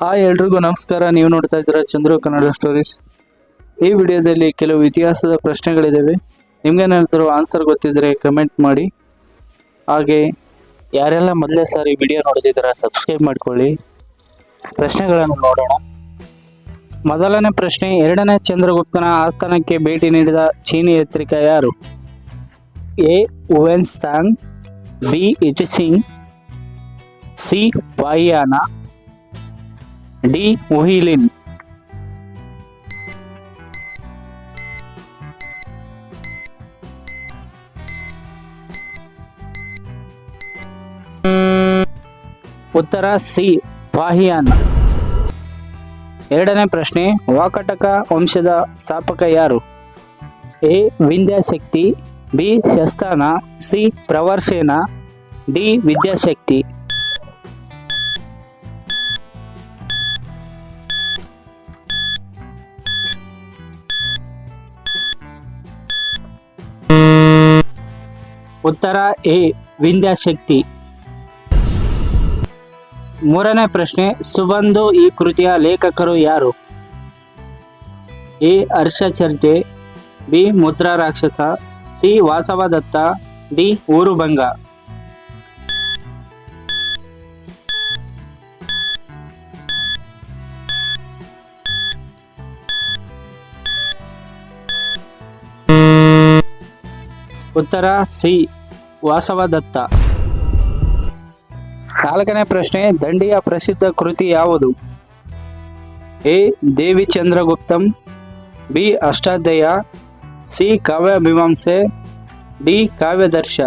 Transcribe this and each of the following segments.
Hi ಎಲ್ರಿಗೂ ನಮಸ್ಕಾರ. ನೀವು ನೋಡ್ತಾ ಇದ್ದೀರಾ ಚಂದ್ರು ಕನ್ನಡ ಸ್ಟೋರೀಸ್ ಈ ವಿಡಿಯೋದಲ್ಲಿ ಕೆಲವು ಇತಿಹಾಸದ ಪ್ರಶ್ನೆಗಳಿದ್ದಾವೆ ನಿಮ್ಗೇನಾದರೂ ಆನ್ಸರ್ ಗೊತ್ತಿದ್ರೆ ಕಮೆಂಟ್ ಮಾಡಿ. ಹಾಗೆ ಯಾರೆಲ್ಲ ಮೊದಲೇ ಸಾರಿ ವಿಡಿಯೋ ನೋಡ್ತಿದ್ದೀರಾ ಸಬ್ಸ್ಕ್ರೈಬ್ ಮಾಡ್ಕೊಳ್ಳಿ. ಪ್ರಶ್ನೆಗಳನ್ನು ನೋಡೋಣ. ಮೊದಲನೇ ಪ್ರಶ್ನೆ, ಎರಡನೇ ಚಂದ್ರಗುಪ್ತನ ಆಸ್ಥಾನಕ್ಕೆ ಭೇಟಿ ನೀಡಿದ ಚೀನಿ ಯಾತ್ರಿಕ ಯಾರು? A Hiuen Tsang B I Tsing C, Fahien D Muhilan. ಉತ್ತರ ಸಿ ವಾಹಿಯಾನ್ ಎರಡನೇ ಪ್ರಶ್ನೆ, ವಾಕಟಕ ವಂಶದ ಸ್ಥಾಪಕ ಯಾರು? ಎ ವಿಂಧ್ಯಾಶಕ್ತಿ ಬಿ, ಶಸ್ತಾನ, ಸಿ, ಪ್ರವರ್ಸೇನ, ಡಿ, ವಿದ್ಯಾಶಕ್ತಿ. ಉತ್ತರ ಎ, ವಿಂಧ್ಯಾಶಕ್ತಿ. ಮೂರನೇ ಪ್ರಶ್ನೆ, ಸುಬಂಧು ಈ ಕೃತಿಯ ಲೇಖಕರು ಯಾರು? ಎ ಹರ್ಷಚರ್ತೆ ಬಿ, ಮುದ್ರಾ ರಾಕ್ಷಸ, ಸಿ, ವಾಸವದತ್ತ, ಡಿ ಊರುಭಂಗ ಉತ್ತರ ಸಿ ವಾಸವದತ್ತ ನಾಲ್ಕನೇ ಪ್ರಶ್ನೆ, ದಂಡಿಯ ಪ್ರಸಿದ್ಧ ಕೃತಿ ಯಾವುದು? A Devi Chandraguptam B, Ashtadhyayi, C Kavya Mimamsa D, Kavyadarsha.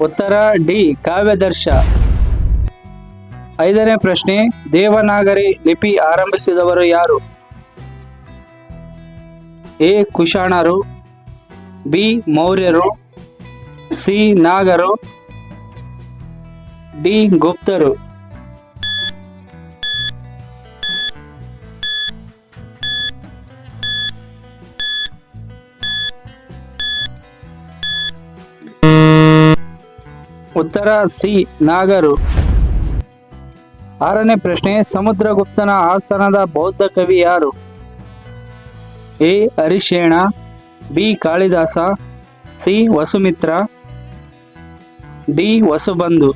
ಉತ್ತರ, ಡಿ, ಕಾವ್ಯದರ್ಶ. ಐದನೇ ಪ್ರಶ್ನೆ, ದೇವನಾಗರಿ ಲಿಪಿ ಆರಂಭಿಸಿದವರು ಯಾರು? ಎ. ಕುಶಾಣರು, ಬಿ. ಮೌರ್ಯರು, ಸಿ. ನಾಗರು, ಡಿ. ಗುಪ್ತರು. ಉತ್ತರ, ಸಿ. ನಾಗರು. ಆರನೇ ಪ್ರಶ್ನೆ, ಸಮುದ್ರಗುಪ್ತನ ಆಸ್ಥಾನದ ಬೌದ್ಧ ಕವಿ ಯಾರು? A. Harishena, B. Kalidasa, C. Vasumitra, D. Vasubandhu.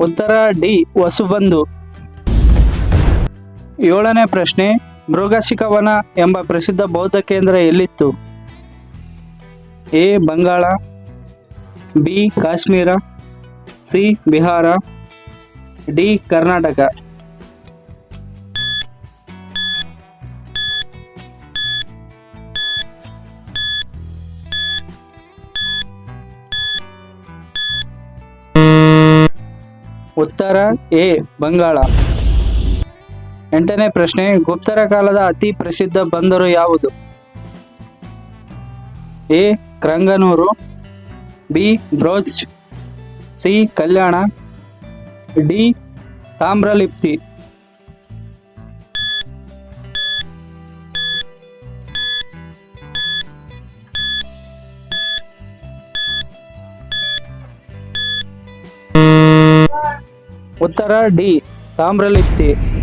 ಉತ್ತರ ಡಿ. ವಸುಬಂಧು. ಏಳನೇ ಪ್ರಶ್ನೆ ಮೃಗಶಿಖವನ ಎಂಬ ಪ್ರಸಿದ್ಧ ಬೌದ್ಧ ಕೇಂದ್ರ ಎಲ್ಲಿತ್ತು? A, Bengal, B, Kashmir, C, Bihar, D, Karnataka. ಉತ್ತರ, ಎ, ಬಂಗಾಳ. ಎಂಟನೇ ಪ್ರಶ್ನೆ, ಗುಪ್ತರ ಕಾಲದ ಅತಿ ಪ್ರಸಿದ್ಧ ಬಂದರು ಯಾವುದು? A, Cranganore, B Broach C, Kalyan, D, Tamralipti. ಉತ್ತರ, ಡಿ, ತಾಮ್ರಲಿಪ್ತಿ.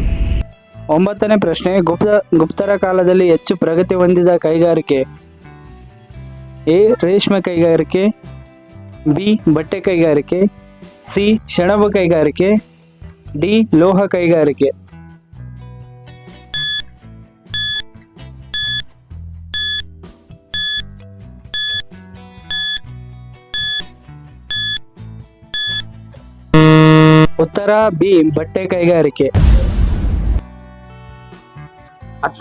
ಒಂಬತ್ತನೇ ಪ್ರಶ್ನೆ, ಗುಪ್ತ, ಗುಪ್ತರ ಕಾಲದಲ್ಲಿ ಹೆಚ್ಚು ಪ್ರಗತಿ ಹೊಂದಿದ ಕೈಗಾರಿಕೆ. ಎ, ರೇಷ್ಮೆ ಕೈಗಾರಿಕೆ. ಬಿ, ಬಟ್ಟೆ ಕೈಗಾರಿಕೆ. ಸಿ ಸೆಣಬು ಕೈಗಾರಿಕೆ. ಡಿ, ಲೋಹ ಕೈಗಾರಿಕೆ. ಉತ್ತರ, ಬಿ, ಬಟ್ಟೆ ಕೈಗಾರಿಕೆ.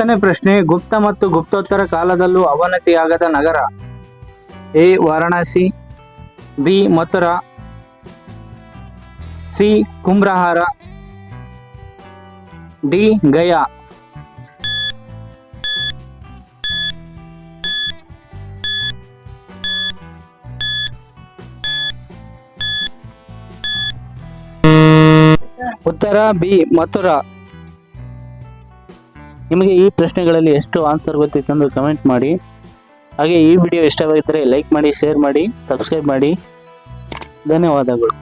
ಹತ್ತನೇ ಪ್ರಶ್ನೆ, ಗುಪ್ತ ಮತ್ತು ಗುಪ್ತೋತ್ತರ ಕಾಲದಲ್ಲೂ ಅವನತಿಯಾಗದ ನಗರ. A, Varanasi. B, Mathura. C, Kumrahar. D, Gaya. ಉತ್ತರ, ಬಿ, ಮಥುರಾ. ನಿಮಗೆ ಈ ಪ್ರಶ್ನೆಗಳಲ್ಲಿ ಎಷ್ಟು ಆನ್ಸರ್ ಗೊತ್ತಿತ್ತು ಗೊತ್ತಿತ್ತೆಂದು ಕಮೆಂಟ್ ಮಾಡಿ. ಹಾಗೆ ಈ ವಿಡಿಯೋ ಇಷ್ಟವಾಗಿದ್ದರೆ ಲೈಕ್ ಮಾಡಿ ಶೇರ್ ಮಾಡಿ ಸಬ್ಸ್ಕ್ರೈಬ್ ಮಾಡಿ. ಧನ್ಯವಾದಗಳು.